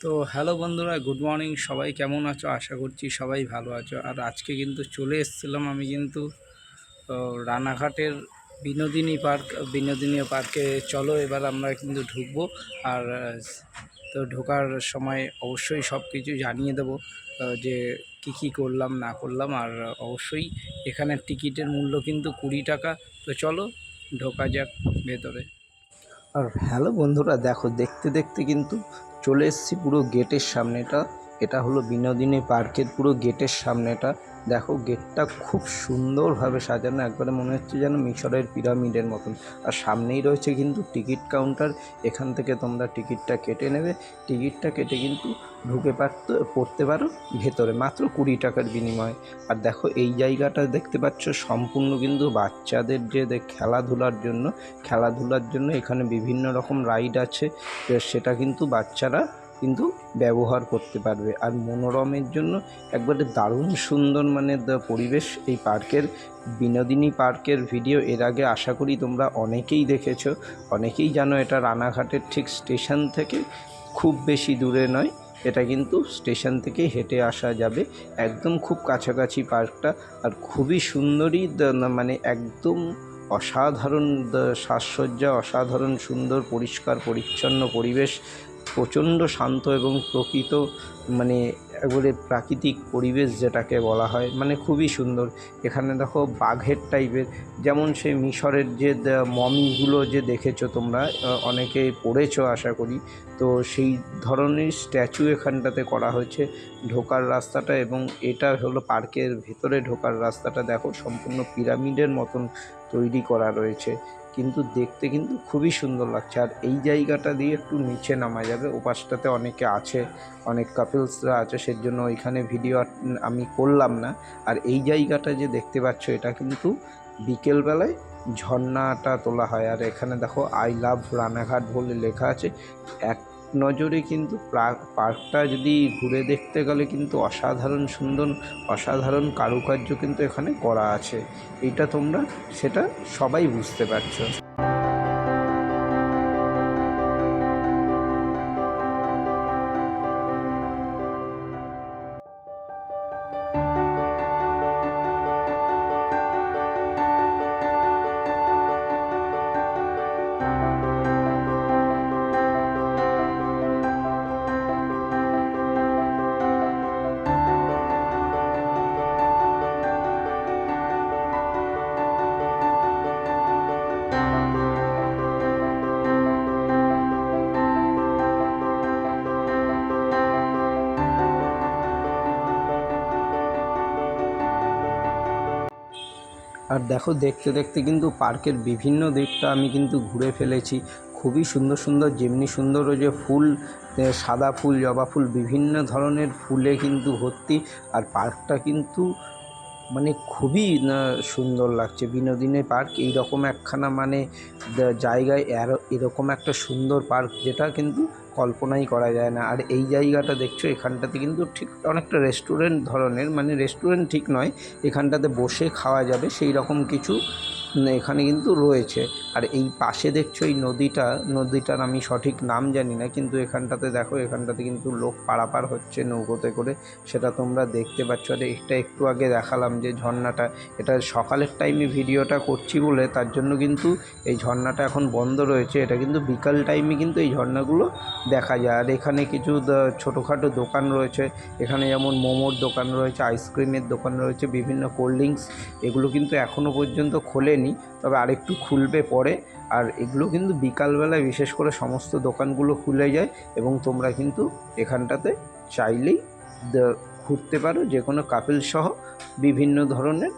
তো হ্যালো বন্ধুরা, good morning. সবাই কেমন আছো? আশা করছি সবাই ভালো আছো। আর আজকে কিন্তু চলে এসেছিলাম আমি কিন্তু রানাঘাটের বিনোদিনী পার্ক বিনোদিনী পার্কে। চলো এবার আমরা কিন্তু ঢুকবো। আর তো ঢোকার সময় অবশ্যই সব কিছু জানিয়ে দেবো যে কি কি করলাম, না করলাম। আর অবশ্যই এখানে টিকিটের মূল্য কিন্তু কুড়ি টাকা। তো চলো ঢোকা যাক ভেতরে। আর হ্যালো বন্ধুরা, দেখো দেখতে দেখতে কিন্তু চলে এসেছি পুরো গেটের সামনেটা। এটা হলো বিনোদিনী পার্কের পুরো গেটের সামনেটা দেখো গেটটা খুব সুন্দরভাবে সাজানো, একবারে মনে হচ্ছে যেন মিশরের পিরামিডের মতন। আর সামনেই রয়েছে কিন্তু টিকিট কাউন্টার, এখান থেকে তোমরা টিকিটটা কেটে নেবে। টিকিটটা কেটে কিন্তু ঢুকে পারতে, পড়তে পারো ভেতরে, মাত্র কুড়ি টাকার বিনিময়ে। আর দেখো এই জায়গাটা দেখতে পাচ্ছ, সম্পূর্ণ কিন্তু বাচ্চাদের যে খেলাধুলার জন্য খেলাধুলার জন্য এখানে বিভিন্ন রকম রাইড আছে। সেটা কিন্তু বাচ্চারা কিন্তু ব্যবহার করতে পারবে। আর মনোরমের জন্য একবারে দারুণ সুন্দর মানে পরিবেশ এই পার্কের, বিনোদিনী পার্কের ভিডিও। এর আগে আশা করি তোমরা অনেকেই দেখেছ। অনেকেই জানো এটা রানাঘাটের ঠিক স্টেশন থেকে খুব বেশি দূরে নয়। এটা কিন্তু স্টেশন থেকে হেঁটে আসা যাবে। একদম খুব কাছাকাছি পার্কটা। আর খুবই সুন্দরই দ- মানে একদম অসাধারণ সাজসজ্জা, অসাধারণ সুন্দর, পরিষ্কার, পরিচ্ছন্ন পরিবেশ। প্রচণ্ড শান্ত এবং প্রকৃত মানে একবারে প্রাকৃতিক পরিবেশ যেটাকে বলা হয় মানে খুবই সুন্দর। এখানে দেখো বাঘের টাইপের, যেমন সেই মিশরের যে মমিগুলো যে দেখেছ তোমরা অনেকে পড়েছো আশা করি তো সেই ধরনের স্ট্যাচু এখানটাতে করা হয়েছে। ঢোকার রাস্তাটা এবং এটা হলো পার্কের ভেতরে ঢোকার রাস্তাটা। দেখো, সম্পূর্ণ পিরামিডের মতন তৈরি করা রয়েছে। কিন্তু দেখতে কিন্তু খুবই সুন্দর লাগছে। আর এই জায়গাটা দিয়ে একটু নিচে নামা যাবে। ওপাশটাতে অনেকে আছে, অনেক কাপলসরা আছে সেই জন্য ওইখানে ভিডিও আমি করলাম না। আর এই জায়গাটা যে দেখতে পাচ্ছ, এটা কিন্তু বিকেলবেলায় ঝর্ণাটা তোলা হয়। আর এখানে দেখো আই লাভ রানাঘাট বলে লেখা আছে। এক নজরে কিন্তু প্রা- পার্কটা যদি ঘুরে দেখতে গেলে কিন্তু অসাধারণ সুন্দর, অসাধারণ কারুকার্য কিন্তু এখানে করা আছে। এটা তোমরা, সেটা সবাই বুঝতে পারছ। আর দেখো, দেখতে দেখতে কিন্তু পার্কের বিভিন্ন দিকটা আমি কিন্তু ঘুরে ফেলেছি। খুবই সুন্দর সুন্দর, যেমনি সুন্দর যে ফুল সাদা ফুল, জবা ফুল, বিভিন্ন ধরনের ফুলে কিন্তু ভর্তি। আর পার্কটা কিন্তু মানে খুবই সুন্দর লাগছে। বিনোদিনী পার্ক এইরকম একখানা মানে জায়গায় এরকম একটা সুন্দর পার্ক, যেটা কিন্তু কল্পনাই করা যায় না। আর এই জায়গাটা দেখছ, এখানটাতে কিন্তু ঠিক অনেকটা রেস্টুরেন্ট ধরনের মানে রেস্টুরেন্ট ঠিক নয়, এখানটাতে বসে খাওয়া যাবে সেই রকম কিছু এখানে কিন্তু রয়েছে। আর এই পাশে দেখছ এই নদীটা, নদীটার আমি সঠিক নাম জানি না, কিন্তু এখানটাতে দেখো, এখানটাতে কিন্তু লোক পারাপার হচ্ছে নৌকোতে করে, সেটা তোমরা দেখতে পাচ্ছ। আর এটা একটু আগে দেখালাম যে ঝর্ণাটা, এটা সকালের টাইমে ভিডিওটা করছি বলে, তার জন্য কিন্তু এই ঝর্ণাটা এখন বন্ধ রয়েছে। এটা কিন্তু বিকাল টাইমে কিন্তু এই ঝর্ণাগুলো দেখা যায়। আর এখানে কিছু ছোটোখাটো দোকান রয়েছে। এখানে যেমন মোমোর দোকান রয়েছে আইসক্রিমের দোকান রয়েছে, বিভিন্ন কোল্ড ড্রিঙ্কস এগুলো কিন্তু এখনও পর্যন্ত খোলেনি। তবে আরেকটু খুলবে পরে। আর এগুলো কিন্তু বিকালবেলায় বিশেষ করে সমস্ত দোকানগুলো খুলে যায় এবং তোমরা কিন্তু এখানটাতে চাইলেই ঘুরতে পারো যে কোনো কাপিল সহ বিভিন্ন ধরনের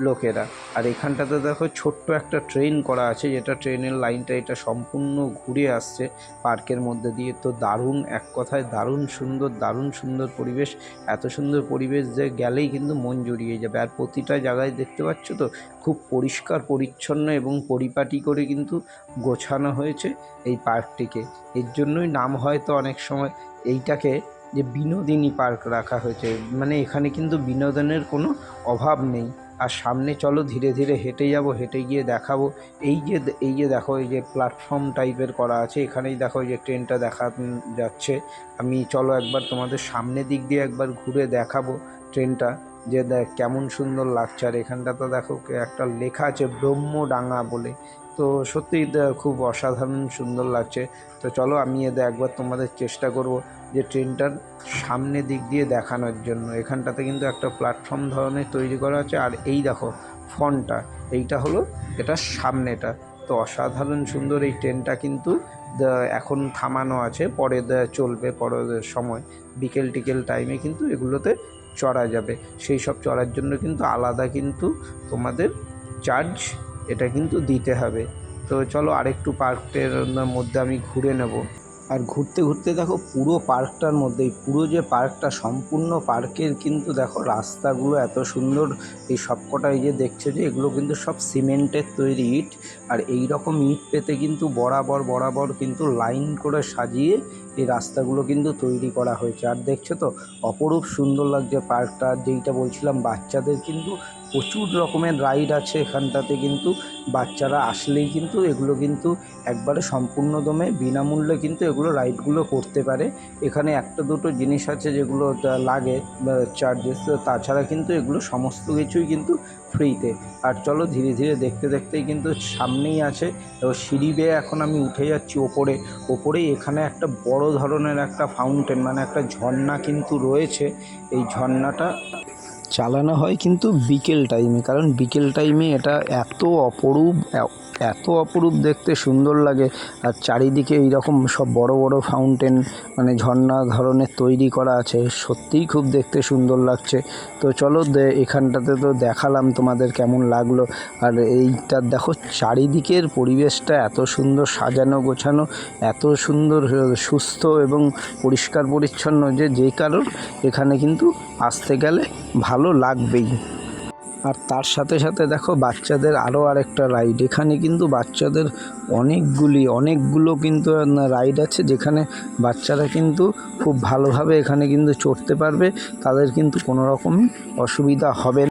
লোকেরা। আর এখানটাতে দেখো ছোট্ট একটা ট্রেন করা আছে, যেটা ট্রেনের লাইনটা এটা সম্পূর্ণ ঘুরে আসছে পার্কের মধ্যে দিয়ে। তো দারুণ, এক কথায় দারুণ সুন্দর দারুণ সুন্দর পরিবেশ। এত সুন্দর পরিবেশ যে গেলেই কিন্তু মন জুড়িয়ে যাবে। আর প্রতিটা জায়গায় দেখতে পাচ্ছ তো, খুব পরিষ্কার, পরিচ্ছন্ন এবং পরিপাটি করে কিন্তু গোছানো হয়েছে এই পার্কটিকে। এর জন্যই নাম হয়তো অনেক সময় এইটাকে যে বিনোদিনী পার্ক রাখা হয়েছে। মানে এখানে কিন্তু বিনোদনের কোনো অভাব নেই। আর সামনে চলো, ধীরে ধীরে হেঁটে যাব, হেঁটে গিয়ে দেখাবো। এই যে এই যে দেখো, এই যে প্ল্যাটফর্ম টাইপের করা আছে, এখানেই দেখো এই যে ট্রেনটা দেখা যাচ্ছে। আমি চলো একবার তোমাদের সামনে দিক দিয়ে একবার ঘুরে দেখাবো ট্রেনটা যে দেখ কেমন সুন্দর লাগছে। আর এখানটা তো দেখো একটা লেখা আছে, ব্রহ্মডাঙ্গা বলে। তো সত্যিই খুব অসাধারণ সুন্দর লাগছে। তো চলো আমি এদের একবার তোমাদের চেষ্টা করব যে ট্রেনটার সামনে দিক দিয়ে দেখানোর জন্য। এখানটাতে কিন্তু একটা প্ল্যাটফর্ম ধরনের তৈরি করা আছে। আর এই দেখো ফন্টটা এইটা হলো এটা সামনেটা। তো অসাধারণ সুন্দর এই ট্রেনটা কিন্তু এখন থামানো আছে, পরে চলবে পরের সময়। বিকেল টিকেল টাইমে কিন্তু এগুলোতে চড়া যাবে। সেই সব চড়ার জন্য কিন্তু আলাদা কিন্তু তোমাদের চার্জ এটা কিন্তু দিতে হবে। তো চলো আরেকটু পার্কের মধ্যে আমি ঘুরে নেব। আর ঘুরতে ঘুরতে দেখো পুরো পার্কটার মধ্যেই পুরো যে পার্কটা, সম্পূর্ণ পার্কের কিন্তু দেখো রাস্তাগুলো এত সুন্দর, এই সবকটা এই যে দেখছ যে, এগুলো কিন্তু সব সিমেন্টের তৈরি ইট। আর এই রকম ইট পেতে কিন্তু বরাবর বরাবর কিন্তু লাইন করে সাজিয়ে এই রাস্তাগুলো কিন্তু তৈরি করা হয়েছে। আর দেখছ তো, অপরূপ সুন্দর লাগছে পার্কটা। যেইটা বলছিলাম, বাচ্চাদের কিন্তু প্রচুর রকমের রাইড আছে এখানটাতে কিন্তু। বাচ্চারা আসলেই কিন্তু এগুলো কিন্তু একবারে সম্পূর্ণ দমে বিনামূল্যে কিন্তু এগুলো রাইডগুলো করতে পারে। এখানে একটা দুটো জিনিস আছে যেগুলো লাগে চার্জেস তাছাড়া কিন্তু এগুলো সমস্ত কিছুই কিন্তু ফ্রিতে আর চলো ধীরে ধীরে দেখতে দেখতেই কিন্তু সামনেই আছে। এবার সিঁড়ি বেয়ে এখন আমি উঠে যাচ্ছি ওপরে। ওপরেই এখানে একটা বড় ধরনের একটা ফাউন্টেন মানে একটা ঝর্ণা কিন্তু রয়েছে। এই ঝর্ণাটা চালানো হয় কিন্তু বিকেল টাইমে কারণ বিকেল টাইমে এটা এত অপরূপ এত অপরূপ দেখতে, সুন্দর লাগে। আর চারিদিকে এইরকম সব বড় বড় ফাউন্টেন মানে ঝর্ণা ধরনের তৈরি করা আছে। সত্যিই খুব দেখতে সুন্দর লাগছে। তো চলো এখানটাতে তো দেখালাম তোমাদের কেমন লাগল। আর এইটার দেখো, চারিদিকের পরিবেশটা এত সুন্দর সাজানো, গোছানো, এত সুন্দর, সুস্থ এবং পরিষ্কার পরিচ্ছন্ন যে যে কারোর এখানে কিন্তু আসতে গেলে ভালো লাগবেই। আর তার সাথে সাথে দেখো বাচ্চাদের আরও আরেকটা রাইড এখানে কিন্তু বাচ্চাদের অনেকগুলি, অনেকগুলো কিন্তু রাইড আছে যেখানে বাচ্চারা কিন্তু খুব ভালোভাবে এখানে কিন্তু চড়তে পারবে। তাদের কিন্তু কোনো রকম অসুবিধা হবে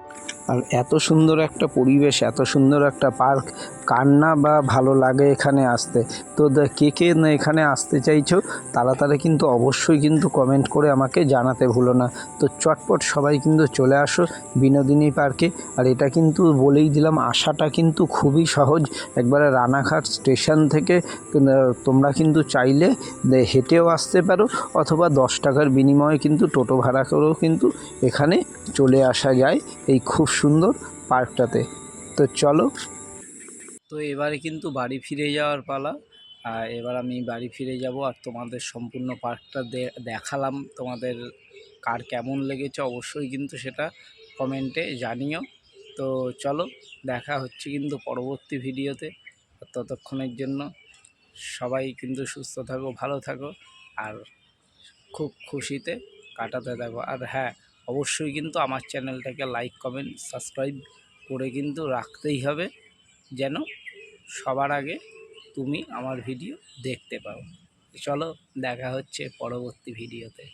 আর এত সুন্দর একটা পরিবেশ, এত সুন্দর একটা পার্ক কার না বা ভালো লাগে এখানে আসতে। তো কে কে এখানে আসতে চাইছো তারা কিন্তু অবশ্যই কিন্তু কমেন্ট করে আমাকে জানাতে ভুলো না। তো চটপট সবাই কিন্তু চলে আসো বিনোদিনী পার্কে। আর এটা কিন্তু বলেই দিলাম আসাটা কিন্তু খুবই সহজ। একবারে রানাঘাট স্টেশন থেকে তোমরা কিন্তু চাইলে হেঁটেও আসতে পারো, অথবা দশ টাকার বিনিময়ে কিন্তু টোটো ভাড়া করেও কিন্তু এখানে চলে আসা যায় এই খুব সুন্দর পার্কটাতে। তো চলো তো এবারে কিন্তু বাড়ি ফিরে যাওয়ার পালা। আর এবার আমি বাড়ি ফিরে যাব আর তোমাদের সম্পূর্ণ পার্কটা দেখালাম। তোমাদের কার কেমন লেগেছে অবশ্যই কিন্তু সেটা কমেন্টে জানিও। তো চলো, দেখা হচ্ছে কিন্তু পরবর্তী ভিডিওতে। ততক্ষণের জন্য সবাই কিন্তু সুস্থ থাকো, ভালো থাকো আর খুব খুশিতে কাটাতে থাকো। আর হ্যাঁ অবশ্যই কিন্তু আমার চ্যানেলটাকে লাইক কমেন্ট সাবস্ক্রাইব করে কিন্তু রাখতেই হবে যেন সবার আগে তুমি আমার ভিডিও দেখতে পাও। চলো দেখা হচ্ছে পরবর্তী ভিডিওতে।